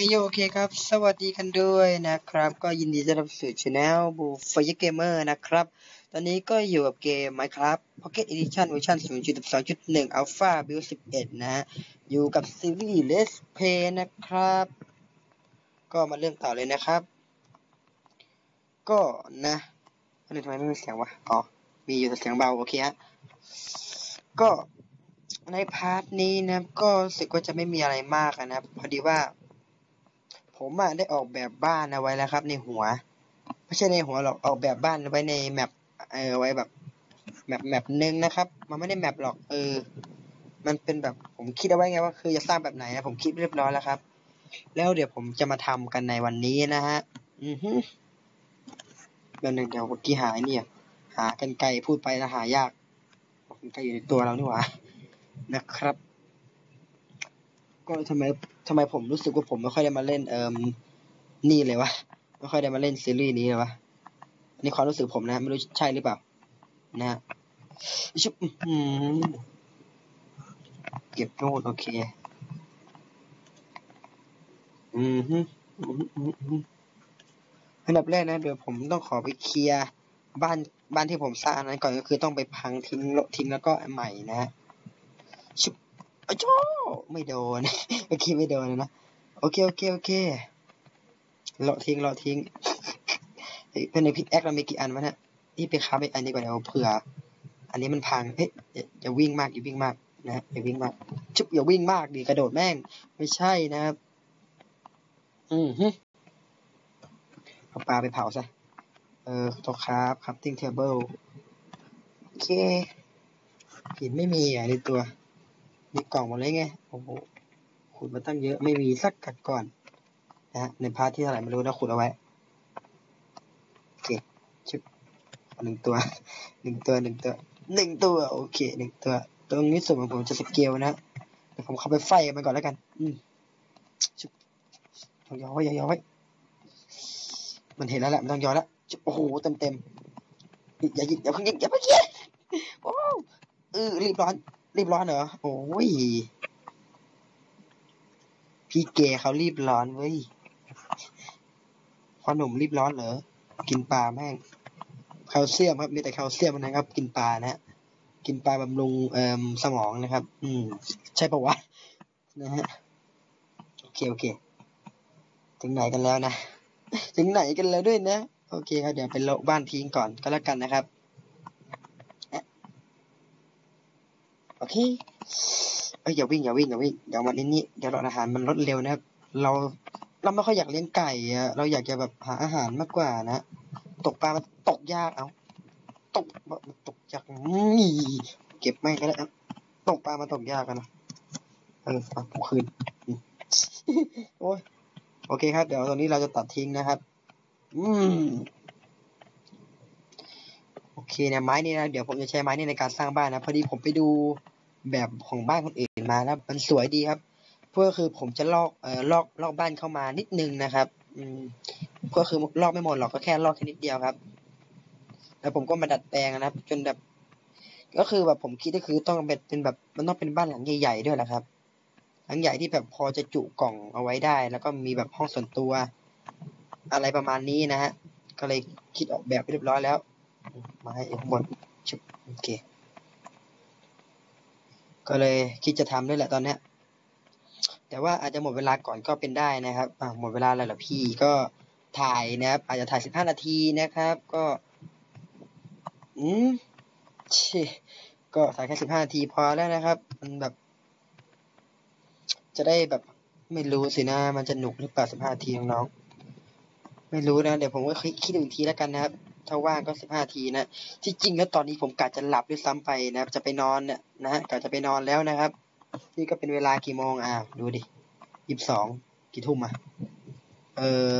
โอเคครับ สวัสดีกันด้วยนะครับ ก็ยินดีต้อนรับสู่ช anel บูฟยเกมเมอร์นะครับ ตอนนี้ก็อยู่กับเกม Minecraft Pocket Edition เวอร์ชัน0.12.1 Alpha Build 11 นะฮะ อยู่กับซีรีส์ Let's Play นะครับ ก็มาเริ่มต่อเลยนะครับ ก็นะอันนี้ทำไมไม่มีเสียงวะ อ๋อ มีอยู่แต่เสียงเบา โอเคฮะ ก็ในพาร์ทนี้นะก็รู้สึกว่าจะไม่มีอะไรมากนะครับ พอดีว่า ผมอะได้ออกแบบบ้านเอาไว้แล้วครับ ในหัว ไม่ใช่ในหัวหรอกออกแบบบ้านไว้ในแมปเออไว้แบบแมปแมปหนึ่งนะครับ มันไม่ได้แมปหรอกเออ มันเป็นแบบผมคิดเอาไว้ไงว่าคือจะสร้างแบบไหนนะผมคิดเรียบร้อยแล้วครับ แล้วเดี๋ยวผมจะมาทำกันในวันนี้นะฮะ อือฮึเดี๋ยวหนึ่งเดี๋ยวเมื่อกี้หายเนี่ย หากันไกลพูดไปนะหายากกันไกลอยู่ในตัวเรานี่หว่านะครับ ก็ทำไม ทำไมผมรู้สึกว่าผมไม่ค่อยได้มาเล่นเอ่มนี่เลยวะไม่ค่อยได้มาเล่นซีรีส์นี้เลยวะนนี้ความรู้สึกผมนะ ไม่รู้ใช่หรือเปล่า นะฮะชุบเก็บโน้ตโอเค อืมฮึฮึฮึฮึอันดับแรกนะ เดี๋ยวผมต้องขอไปเคลียร์บ้านบ้านที่ผมสร้างนั้นก่อนก็คือต้องไปพังทิ้งทิ้งแล้วก็ใหม่นะฮะ อ้โจ้ไม่โดน โอเคไม่โดนนะ โอเค โอเค โอเคเลาะทิ้งเลาะทิ้งเป็นในพิกแอคเรามีกี่อันวะเนี่ยนี่ไปค้าไปอันนี้ก่อนเดี๋ยวเผื่อ อันนี้มันพังเฮ้ยอย่าวิ่งมากอย่าวิ่งมากนะอย่าวิ่งมากชุบอย่าวิ่งมากดิกระโดดแม่ง ไม่ใช่นะครับ อืมฮึเอาปลาไปเผาซะ เออตัวครับครับติ้งเทเบิลโอเคหินไม่มีอะในตัว มีกล่องหมดเลยไงโอ้โหขุดมาตั้งเยอะไม่มีสักกัดก่อนนะฮะในพาร์ทที่เท่าไหร่ไม่รู้นะขุดเอาไว้โอเคชิบหนึ่งตัวหนึ่งตัวหนึ่งตัวหนึ่งตัวโอเคหนึ่งตัวตรงนี้ส่วนของผมจะสเกลนะเดี๋ยวผมเข้าไปไฟมันก่อนแล้วกัน อืมชิบยาวไว้ยาวไว้มันเห็นแล้วแหละมันต้องยอแล้วโอ้โหเต็มเต็มอย่ายิงอย่าเพิ่งยิงอย่าเพิ่งยิงโอ้เออรีบร้อน รีบร้อนเหรอ โอ้ย พี่เกเขารีบร้อนเว้ยพอหนุ่มรีบร้อนเหรอ กินปลาแม่งแคลเซียมครับ มีแต่แคลเซียมนะครับ กินปลานะฮะกินปลาบำรุงเอ่อสมองนะครับ อืม ใช่ปะวะ นะฮะ โอเค โอเค ถึงไหนกันแล้วนะ ถึงไหนกันแล้วด้วยนะ โอเคครับ เดี๋ยวไปโลบ้านทิ้งก่อนก็แล้วกันนะครับ โอเคเอ้ยอย่าวิ่งอย่าวิ่งอย่าวิ่งเดี๋ยววันนี้นี่เดี๋ยวรออาหารมันลดเร็วนะครับ เราเราไม่ค่อยอยากเลี้ยงไก่อะเราอยากจะแบบหาอาหารมากกว่านะ ตกปลามันตกยากเอาตกมันตกยากนี่เก็บไม่ก็ได้ตกปลามันตกยากกันนะเออเอาผมคืนโอ้ยโอเคครับ เดี๋ยวตอนนี้เราจะตัดทิ้งนะครับ อืมโอเคเนี่ยไม้นี่นะเดี๋ยวผมจะใช้ไม้นี่ในการสร้างบ้านนะพอดีผมไปดู แบบของบ้านคนอื่นมาแล้วมันสวยดีครับเพื่อคือผมจะลอกเอ่อลอกลอกบ้านเข้ามานิดนึงนะครับ อืมเพื่อคือลอกไม่หมดหรอกก็แค่ลอกแค่นิดเดียวครับ แล้วผมก็มาดัดแปลงนะครับ จนแบบ ก็คือแบบผมคิดก็คือต้องเป็นเป็นแบบมันต้องเป็นบ้านหลังใหญ่ๆด้วยแหละครับ หลังใหญ่ที่แบบพอจะจุกล่องเอาไว้ได้ แล้วก็มีแบบห้องส่วนตัว อะไรประมาณนี้นะฮะก็เลยคิดออกแบบไปเรียบร้อยแล้ว มาให้ข้างบนชุบโอเค ก็เลยคิดจะทำด้วยแหละตอนเนี้ยแต่ว่าอาจจะหมดเวลาก่อนก็เป็นได้นะครับหมดเวลาแล้วเหรอพี่ก็ถ่ายนะครับ อาจจะถ่ายสิบห้านาทีนะครับ ก็ อืมชิก็ถ่ายแค่สิบห้านาทีพอแล้วนะครับ มันแบบ จะได้แบบไม่รู้สินะ มันจะหนุกหรือเปล่าสิบห้านาทีน้องๆไม่รู้นะ เดี๋ยวผมก็คิดดูอีกทีแล้วกันนะครับ ถ้าว่างก็สิบห้าทีนะที่จริงแล้วตอนนี้ผมกะจะหลับด้วยซ้ำไปนะครับ จะไปนอนเนี่ยนะฮะกะจะไปนอนแล้วนะครับ นี่ก็เป็นเวลากี่โมงอ่าดูดิยี่สิบสองกี่ทุ่มอะเออ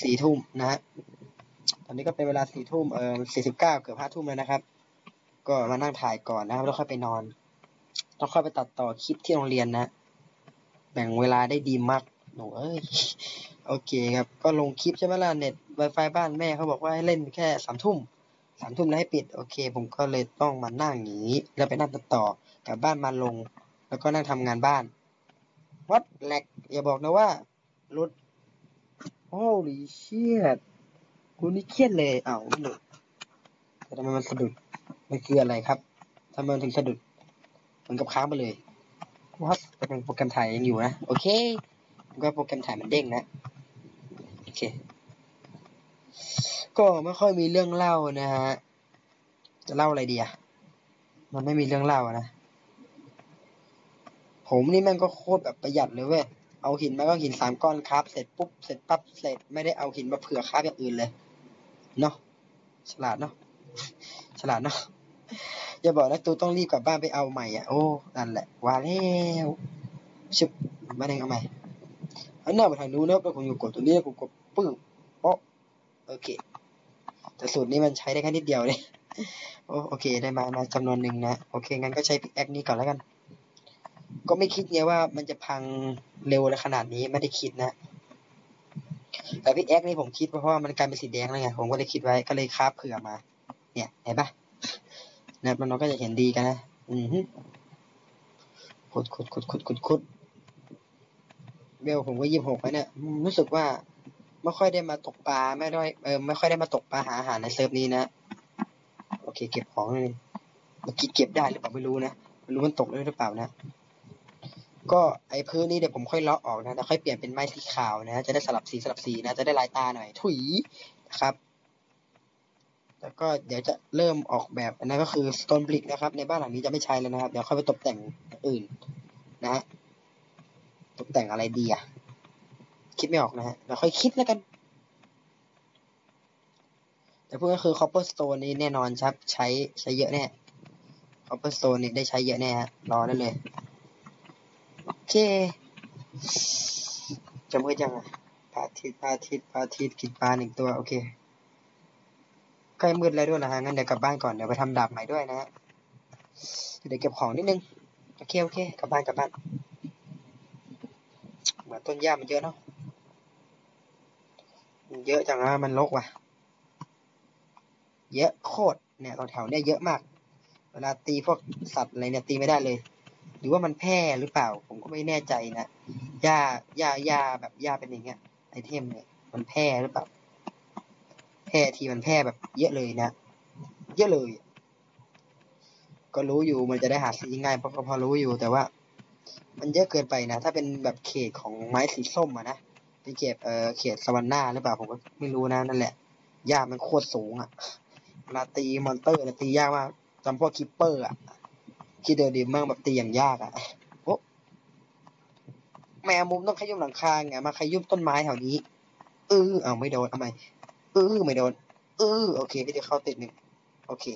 สี่ทุ่มนะฮะตอนนี้ก็เป็นเวลาสี่ทุ่มเออสี่สิบเก้าเกือบห้าทุ่มแล้วนะครับ ก็มานั่งถ่ายก่อนนะครับแล้วค่อยไปนอนต้องค่อยไปตัดต่อคลิปที่โรงเรียนนะ แบ่งเวลาได้ดีมาก หนูเอ้ยโอเคครับ ก็ลงคลิปใช่ไหมล่ะเน็ต Wi-Fi บ้านแม่เขาบอกว่าให้เล่นแค่สามทุ่มสามทุ่มแล้วให้ปิด โอเค ผมก็เลยต้องมานั่งอย่างนี้ แล้วไปนั่งตัดต่อกลับบ้านมาลง แล้วก็นั่งทำงานบ้านวัดแหลกอย่าบอกนะว่าหลุด holy shit กูนี่เครียดเลยอ้าวไม่หลุดแต่ทำไมมันสะดุดมันคืออะไรครับทำไมมันถึงสะดุดเหมือนกับค้างไปเลยวัดเป็นโปรแกรมถ่ายยังอยู่นะ โอเค ก็โปรแกรมถ่ายมันเด้งนะโอเคก็ไม่ค่อยมีเรื่องเล่านะฮะจะเล่าอะไรดีอะมันไม่มีเรื่องเล่านะผมนี่แม่งก็โคตรแบบประหยัดเลยเว้ยเอาหินมาก็หินสามก้อนครับ เสร็จปุ๊บเสร็จปั๊บเสร็จไม่ได้เอาหินมาเผื่อครับอย่างอื่นเลยเนาะฉลาดเนาะฉลาดเนาะอย่าบอกนะตูต้องรีบกลับบ้านไปเอาใหม่อะโอ้นั่นแหละว่าแล้วชิบมาเองเอาใหม่ อันหน้าไปทางนู้นนะแล้วผมอยู่กดตัวนี้กูกดปึ้งโอโอเค แต่สูตรนี้มันใช้ได้แค่นิดเดียวเลยโอโอเคได้มามาจำนวนหนึ่งนะ โอเค งั้นก็ใช้พิกแอคนี้ก่อนแล้วกัน ก็ไม่คิดไงว่ามันจะพังเร็วเลยขนาดนี้ไม่ได้คิดนะ แต่พิกแอคนี่ผมคิดเพราะว่ามันกลายเป็นสีแดงแล้วไง ผมก็เลยคิดไว้ก็เลยคราฟเผื่อมา เนี่ยเห็นปะนะมันก็จะเห็นดีกันนะ อือฮึขุดขุดขุดขุดขุดขุด เบลผมก็ยี่สิบหกแล้วเนี่ยรู้สึกว่าไม่ค่อยได้มาตกปลาไม่ได้เออไม่ค่อยได้มาตกปลาหาอาหารในเซิร์ฟนี้นะโอเค เก็บของเลยเมื่อกี้เก็บได้หรือเปล่าไม่รู้นะไม่รู้มันตกด้หรือเปล่านะ ก็ไอ้พื้นนี้เดี๋ยวผมค่อยเลาะออกนะแล้วค่อยเปลี่ยนเป็นไม้สีขาวนะจะได้สลับสีสลับสีนะจะได้ลายตาหน่อย ถุยนะครับแล้วก็เดี๋ยวจะเริ่มออกแบบอันนั้นก็คือ stone brick นะครับ ในบ้านหลังนี้จะไม่ใช้แล้วนะครับ เดี๋ยวค่อยไปตกแต่งอื่นนะฮะ ตกแต่งอะไรดีอะ คิดไม่ออกนะฮะเดี๋ยวค่อยคิดแล้วกัน แต่พูดก็คือ copperstone นี้แน่นอนครับ ใช้ใช้เยอะแน่ copperstone นี่ได้ใช้เยอะแน่ฮะรอได้เลย โอเคจะมืดยังอะพาทิตพาทิตพาทิตกินปลาหนึ่งตัว โอเคใกล้มืดแล้วด้วยนะฮะ งั้นเดี๋ยวกลับบ้านก่อน เดี๋ยวไปทำดาบใหม่ด้วยนะฮะ เดี๋ยวเก็บของนิดนึง โอเค โอเค กลับบ้าน กลับบ้าน เหมือนต้นหญ้ามันเยอะเนาะมันเยอะจังนะมันรกว่ะ เยอะโคตรเนี่ยตรงแถวเนี่ยเยอะมาก เวลาตีพวกสัตว์อะไรเนี่ยตีไม่ได้เลย หรือว่ามันแพร่หรือเปล่า ผมก็ไม่แน่ใจนะหญ้าหญ้าหญ้าแบบหญ้าเป็นอย่างเงี้ยไอเทมเนี่ยมันแพร่หรือเปล่าแพร่ทีมันแพร่แบบเยอะเลยนะเยอะเลย ก็รู้อยู่มันจะได้หาซื้อง่ายเพราะก็พอรู้อยู่แต่ว่า มันเยอะเกินไปนะ ถ้าเป็นแบบเขตของไม้สีส้มอะนะเป็นเขตเอ่อเขตสวรรค์หน้าหรือเปล่าผมก็ไม่รู้นะนั่นแหละหญ้ามันโคตรสูงอะเวลาตีมอนเตอร์เนี่ยตียากมากจำพวกคิปเปอร์อะคิดเดินดีมากแบบตีอย่างยากอะโอ้แมวมุมต้องขยุ่มหลังคาไงมาขยุ่มต้นไม้แถวนี้เออเอาไม่โดนเอาไมเออไม่โดนเออโอเคพี่จะเข้าติดหนึ่งโอเค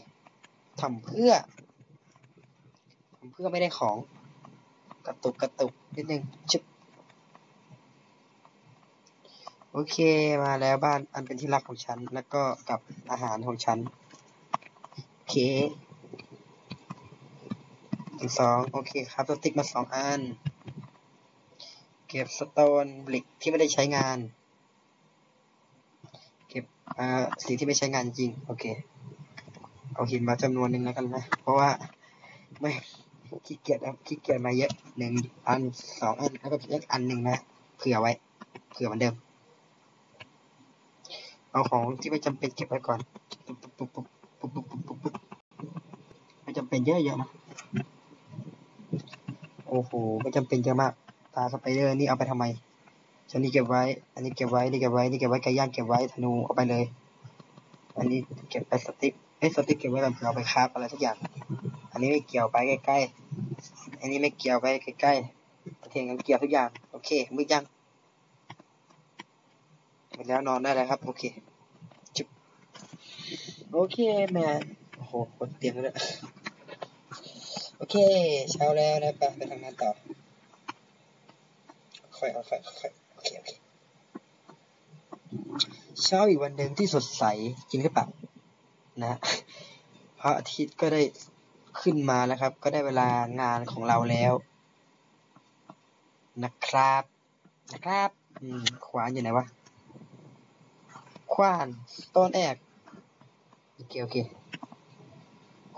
ทำเพื่อทำเพื่อไม่ได้ของ กระตุกกระตุกนิดนึงชึบโอเคมาแล้วบ้านอันเป็นที่รักของฉัน แล้วก็กับอาหารของฉัน โอเคอีกสองโอเคครับสติ๊กมาสองอัน เก็บสโตนบลิกที่ไม่ได้ใช้งาน เก็บอ่าสิ่งที่ไม่ใช้งานจริง โอเค เอาหินมาจำนวนหนึ่งแล้วกันนะ เพราะว่าไม่ ขี้เกียจครัขี้เกียจมาเยอะหนึ่งอันสองอันแล้วก็อีกอันหนึ่งนะเผื่อไว้เผื่อเหมือนเดิม เอาของที่ไม่จำเป็นเก็บไว้ก่อนไม่จำเป็นเยอะๆนะโอ้โหไม่จำเป็นเยอะมากตาสไปเดอร์นี่เอาไปทำไมฉันนี่เก็บไว้ อันนี้เก็บไว้นี่เก็บไว้นี่เก็บไว้ไก่ย่างเก็บไว้ธนูเอาไปเลย อันนี้เก็บไปสติ๊กเอ้สติ๊กเก็บไว้ลำเพื่อเอาไปคราบอะไรสักอย่าง อันนี้ไม่เกี่ยวไปใกล้ๆ อันนี้ไม่เกี่ยวไปใกล้ๆโอเคงั้นเกี่ยวทุกอย่าง โอเคมืดยังหมดแล้วนอนได้แล้วครับ โอเคจุบโอเคแมนโอ้โหกดเตียงแล้วโอเค เช้าแล้วนะไปไปทำงานต่อ ค่อยเอาค่อยค่อยโอเคโอเคเช้าอีกวันหนึ่งที่สดใสจริงหรือเปล่านะ พระอาทิตย์ก็ได้ ขึ้นมาแล้วครับ ก็ได้เวลางานของเราแล้วนะครับนะครับขวานอยู่ไหนวะขวานต้นแอกโอเคโอเค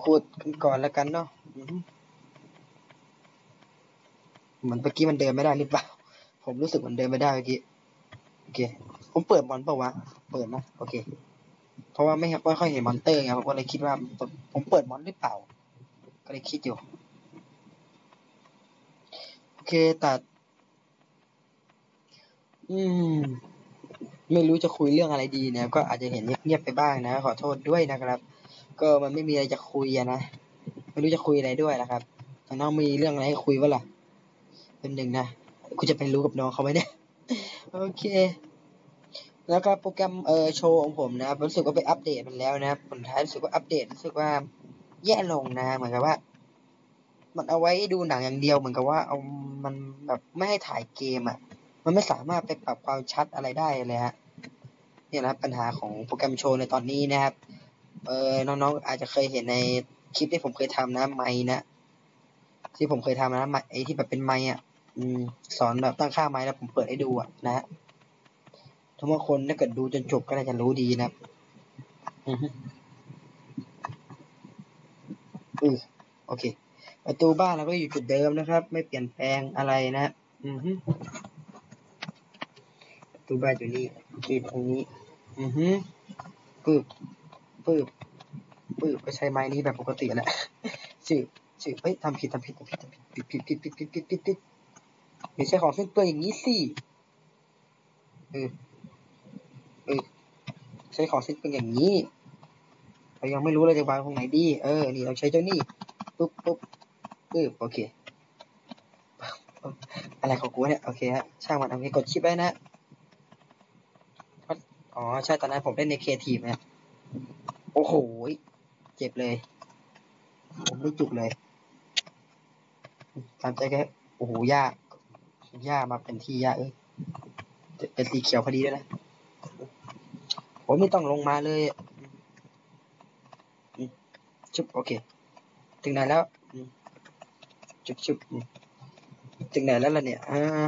ขุดกันก่อนแล้วกันเนาะเหมือนเมื่อกี้มันเดินไม่ได้หรือเปล่า ผมรู้สึกเหมันเดินไม่ได้เมื่อกี้โอเค ผมเปิดมอนเปล่าวะเปิดนะโอเค เพราะว่าไม่ไม่ค่อยเห็นมอนเตอร์ไงผมก็เลยคิดว่าผมเปิดมอนหรือเปล่า ก็เลยคิดอยู่ โอเคตัด อืม ไม่รู้จะคุยเรื่องอะไรดีนะก็อาจจะเห็นเงียบๆไปบ้างนะ ขอโทษด้วยนะครับ ก็มันไม่มีอะไรจะคุยนะ ไม่รู้จะคุยอะไรด้วยนะครับน้องมีเรื่องอะไรให้คุยวะล่ะเป็นหนึ่งนะกูจะไปรู้กับน้องเขาไหมเนี่ย โอเคแล้วก็โปรแกรมเออโชว์ของผมนะรู้สึกว่าไปอัปเดตมันแล้วนะผลท้ายรู้สึกว่าอัปเดตรู้สึกว่า แย่ลงนะ เหมือนกับว่า มันเอาไว้ดูหนังอย่างเดียวเหมือนกับว่าเอามันแบบไม่ให้ถ่ายเกมอะ มันไม่สามารถไปปรับความชัดอะไรได้เลยฮะเนี่ยนะปัญหาของโปรแกรมโชว์ในตอนนี้นะครับ เออน้องๆอาจจะเคยเห็นในคลิปที่ผมเคยทำนะไม้นะที่ผมเคยทำนะไม้ไอที่แบบเป็นไม้อะสอนแบบตั้งค่าไม้แล้วผมเปิดให้ดูอะนะฮะทุกคนถ้าเกิดดูจนจบก็น่าจะรู้ดีนะ อืออือโอเค ประตูบ้านเราก็อยู่จุดเดิมนะครับ ไม่เปลี่ยนแปลงอะไรนะอือฮึประตูบ้านอยู่นี่ที่ตรงนี้ อือฮึปึ๊บปึ๊บปึ๊บก็ใช้ไม้นี้แบบปกติแหละสืบสืบเฮ้ยทำผิดทำผิดทำผิดทำผิดผิดผิดผิดผิดผิดผิดผิดผิดไม่ใช่ของเส้นเปื้อนอย่างนี้สิเออเออใช้ของเส้นเปื้อนอย่างนี้ เรายังไม่รู้เลยจะวางตรงไหนดี เออ นี่เราใช้เจ้านี่ปุ๊บปุ๊บปึ๊บโอเค อะไรของกูเนี่ยโอเคฮะช่างมันโอเคกดชิปไว้นะอ๋อใช่ตอนนั้นผมเล่นในเคทีฟนะโอ้โหเจ็บเลย ผมไม่จุกเลยตามใจแค่โอ้โหหญ้าหญ้ามาเป็นที่หญ้าเอ้ยเป็นสีเขียวพอดีด้วยนะผมไม่ต้องลงมาเลย ชุบโอเค ถึงไหนแล้วชุบชุบถึงไหนแล้วล่ะเนี่ยอ่า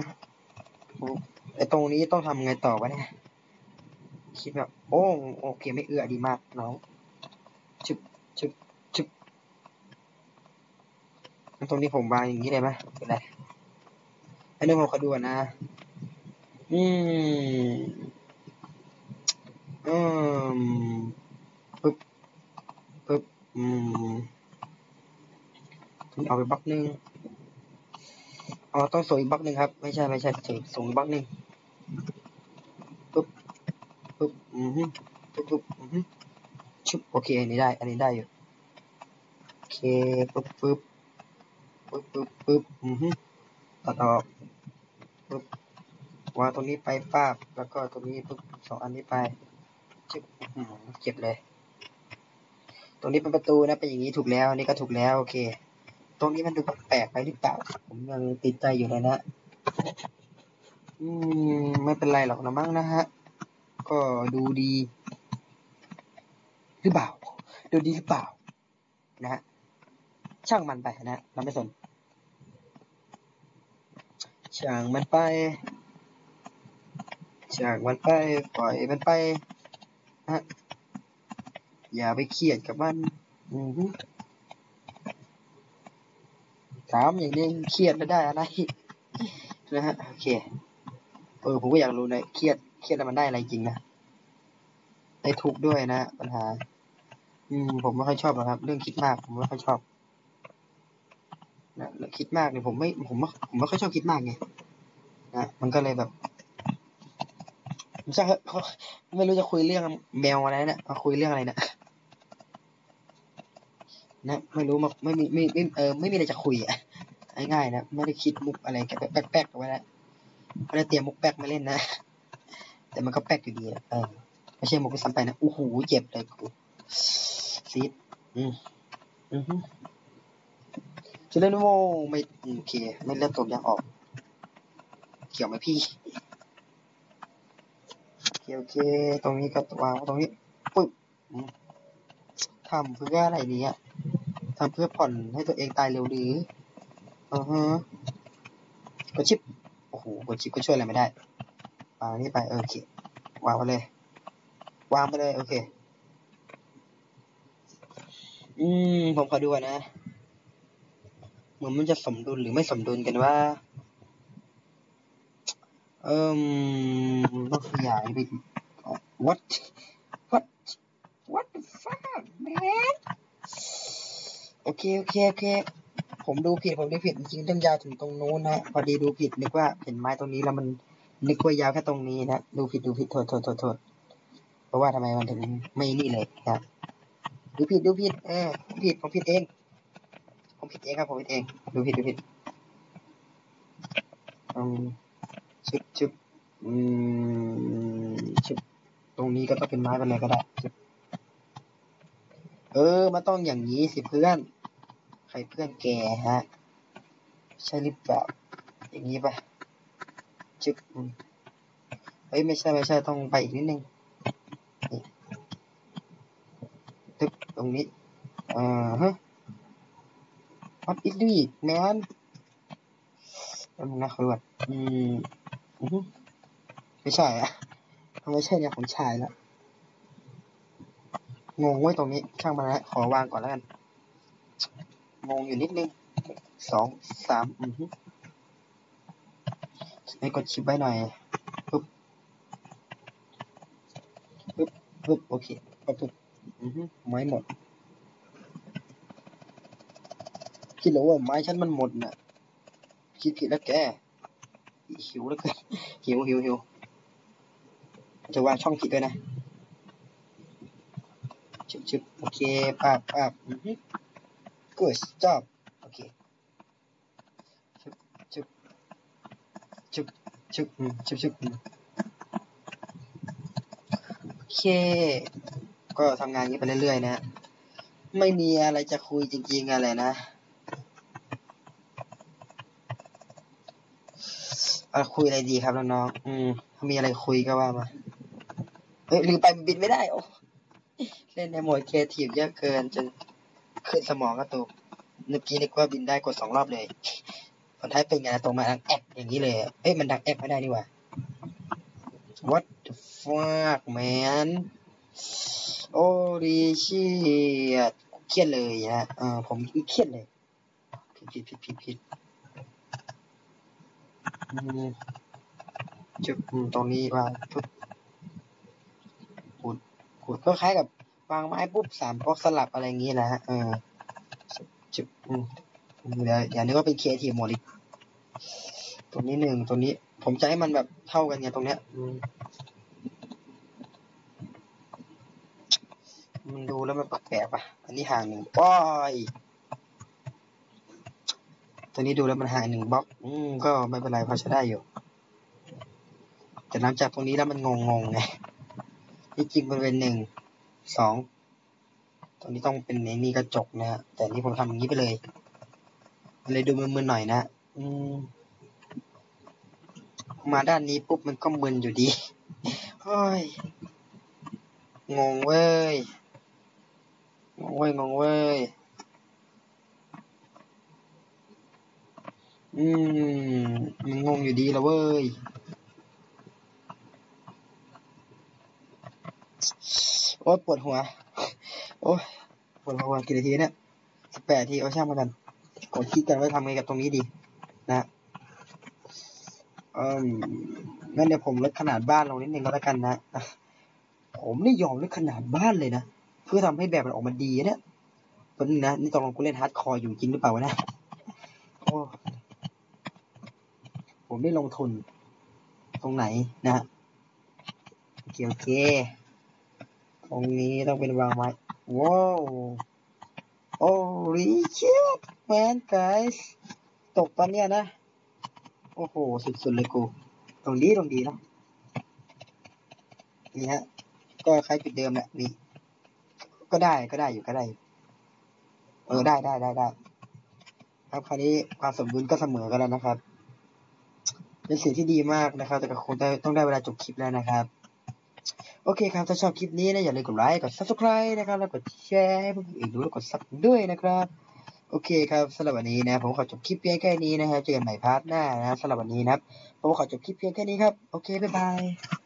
ไอตรงนี้ต้องทำไงต่อวะเนี่ยคิดแบบโอ้โอเคไม่เอื้อดีมากน้องชุบชุบชุบตรงนี้ผมวางอย่างนี้เลยไหมเป็นไรอันนี้ผมขอดูนะ อืมอืม อืมเอาไปบล็อกหนึ่งอ๋อต้องส่งอีกบล็อกหนึ่งครับ ไม่ใช่ไม่ใช่ส่งส่งบล็อกหนึ่งปึ๊บปึ๊บอืมปึ๊บปึ๊บอืมชุบโอเคอันนี้ได้ อันนี้ได้อยู่โอเคปึ๊บปึ๊บปึ๊บปึ๊บปึ๊บอืมตัดออกปึ๊บวางตรงนี้ไปป้าบแล้วก็ตรงนี้ปึ๊บสองอันนี้ไปจุ๊บเจ็บเลย รงนี้เป็นประตูนะเป็นอย่างนี้ถูกแล้วนนี้ก็ถูกแล้วโอเค ตรงนี้มันดูแปลกไปหรือเปล่า ผมยังติดใจอยู่เลยนะอืมไม่เป็นไรหรอกนะมั้งนะฮะ ก็ดูดี หรือเปล่า ดูดีหรือเปล่า นะฮะช่างมันไปนะเราไม่สน ช่างมันไป ช่างมันไป ปล่อยมันไปฮะ อย่าไปเครียดกับมันถามอย่างนี้เครียดไม่ได้อะไรนะฮะโอเคเออผมก็อยากรู้นะเครียดเครียดแล้วมันได้อะไรจริงนะได้ทุกด้วยนะปัญหา อืม ผมไม่ค่อยชอบหรอกครับ เรื่องคิดมาก ผมไม่ค่อยชอบนะคิดมากเนี่ยผมไม่ผมไม่ผมไม่ค่อยชอบคิดมากไงนะมันก็เลยแบบไม่ใช่เขาไม่รู้จะคุยเรื่องแมวอะไรเนี่ยมาคุยเรื่องอะไรเนี่ย นะไม่รู้มาไม่มีไม่ไม่เออไม่มีอะไรจะคุยอะง่ายๆนะไม่ได้คิดมุกอะไรกับแป๊กๆไว้แล้วไม่ได้เตรียมมุกแป๊กมาเล่นนะ แต่มันก็แป๊กอยู่ดีเออไม่ใช่มุกไปซ้ำไปนะโอู้หูเจ็บเลยกูซีดอืมอือฮึจะเล่นโมไม่โอเคไม่เลือดตกยังออก เกี่ยวไหมพี่โอเคตรงนี้ก็วางตรงนี้ปึ๊บทำเพื่ออะไรเนี้ทำเพื่อผ่อนให้ตัวเองตายเร็วหรืออือฮะกดชิป โอ้โห กดชิปก็ช่วยอะไรไม่ได้วางนี่ไป โอเค วางไปเลย วางไปเลย โอเค อืม ผมขอดูนะเหมือนมันจะสมดุลหรือไม่สมดุลกันว่า เอิ่มต้องขยายไป what what what the fuck man โอเคโอเคโอเค ผมดูผิดผมดูผิดจริงๆต้องยาวถึงตรงนู้นนะพอดีดูผิดนึกว่าเห็นไม้ตรงนี้แล้วมันนึกว่ายาวแค่ตรงนี้นะดูผิดดูผิดโทษโทษโทษโทษเพราะว่าทำไมมันถึงไม่นี่เลยครับดูผิดดูผิดเออผมผิดผมผิดเอง ผมผิดเองครับผมผิดเอง ดูผิดดูผิดอืมชุบชุบอืมชุบตรงนี้ก็ต้องเป็นไม้เป็นอะไรก็ได้เออมันต้องอย่างนี้สิเพื่อน รเพื่อนแกฮะ ใช่หรือเปล่า อย่างนี้ปะชุบเฮ้ยไม่ใช่ไม่ใช่ต้องไปอีกนิดนึงนี่ตึ๊บตรงนี้อ่าฮะ What is it man แล้วมึงนะคุยก่อนอืมอือหือไม่ใช่อะไม่ใช่เนี่ยของชายแล้วงงไว้ยตรงนี้ช่างมันละขอวางก่อนแล้วกัน งงอยู่นิดนึงสองสามอือฮึให้กดชิปไว้หน่อยปึ๊บปึ๊บปึ๊บโอเคปึ๊บอือฮึไม้หมดคิดแล้วว่าไม้ฉันมันหมดน่ะคิดผิดแล้วแกหิวแล้วกันหิวหิวหิวจะวางช่องผิดด้วยนะชึบชึบโอเคปาบปาบอือฮึ good job โอเคชึบชึบชึบชึบชึบชึบโอเค ก็ทำงานนี้ไปเรื่อยๆนะ ไม่มีอะไรจะคุยจริงๆอะไรนะเออคุยอะไรดีครับน้องๆอืมมีอะไรคุยก็ว่ามา เฮ้ยลืมไปบินไม่ได้ โอ้ เล่นในโหมดครีเอทีฟเยอะเกินจน ขึ้นสมองกระตุกเมื่อกี้นึกว่าบินได้กดสองรอบเลยผลท้ายเป็นไงตรงมาดังแอบอย่างนี้เลยเอ้ยมันดังแอบไม่ได้นี่ว่า what the fuck man โอ้ดีชีดเครียดเลยนะเออผมเครียดเลยผิดผิดผิดผิดผิดจุดตรงนี้ว่าปุ๊บขุดขุดก็คล้ายกับ วางไม้ปุ๊บสามบล็อกสลับอะไรอย่างงี้แหละฮะเออจุบเดี๋ยวอย่านึกว่าเป็นเคทีหมดอีกตรงนี้หนึ่งตรงนี้ ผมจะให้มันแบบเท่ากันไงตรงเนี้ยมันดูแล้วมันแปลกๆป่ะ อันนี้ห่างหนึ่งป้อยตัวนี้ดูแล้วมันห่างหนึ่งบล็อกอืมก็ไม่เป็นไรพอใช้ได้อยู่ แต่หลังจากตรงนี้แล้วมันงงๆไงที่จริงมันเป็นหนึ่ง สองตรงนี้ต้องเป็นในนี่กระจกนะฮะแต่นี่ผมทำอย่างนี้ไปเลยเลยดูมึนๆหน่อยนะอืมมาด้านนี้ปุ๊บมันก็มึนอยู่ดีเฮ้ยงงเว้ยงงเว้ยงงเว้ยอืมมันงงอยู่ดีแล้วเว้ย โอ๊ยปวดหัว โอ๊ยปวดหัวกี่นาทีเนี่ยสิบแปดทีเอาช่างมากันกดคิดกันว่าทำไงกับตรงนี้ดี นะเอืมงั้นเดี๋ยวผมลดขนาดบ้านลงนิดนึงก็แล้วกันนะผมนี่ยอมลดขนาดบ้านเลยนะเพื่อทำให้แบบมันออกมาดีเนี่ยตอนนี้นะนี่ตกลงกูเล่นฮาร์ดคอร์อยู่จริงหรือเปล่าวะนะโอ้ผมไม่ลงทุน ตรงไหนนะโอเคโอเค ตรงนี้ต้องเป็นวางไว้ว้าวโอ้ริชิตแมนไกส์ตกตอนเนี้ยนะ โอ้โห สุดๆเลยกู ตรงนี้ตรงดีนะนี่ฮะ ก็คล้ายจุดเดิมแหละนี่ ก็ได้ก็ได้อยู่ก็ได้ เออได้ได้ได้ได้ ครับคราวนี้ความสมดุลก็เสมอกันแล้วนะครับ เป็นสิ่งที่ดีมากนะครับ แต่ก็คงต้องได้เวลาจบคลิปแล้วนะครับ โอเคครับ ถ้าชอบคลิปนี้นะอย่าลืมกดไลค์ กด subscribe นะครับ แล้วกดแชร์ให้เพื่อนอีกดูแล้วกดซับด้วยนะครับ โอเคครับสำหรับวันนี้นะ ผมขอจบคลิปเพียงแค่นี้นะครับเจอกันใหม่พาร์ทหน้านะสำหรับวันนี้นะครับ ผมขอจบคลิปเพียงแค่นี้ครับ โอเค บ๊ายบาย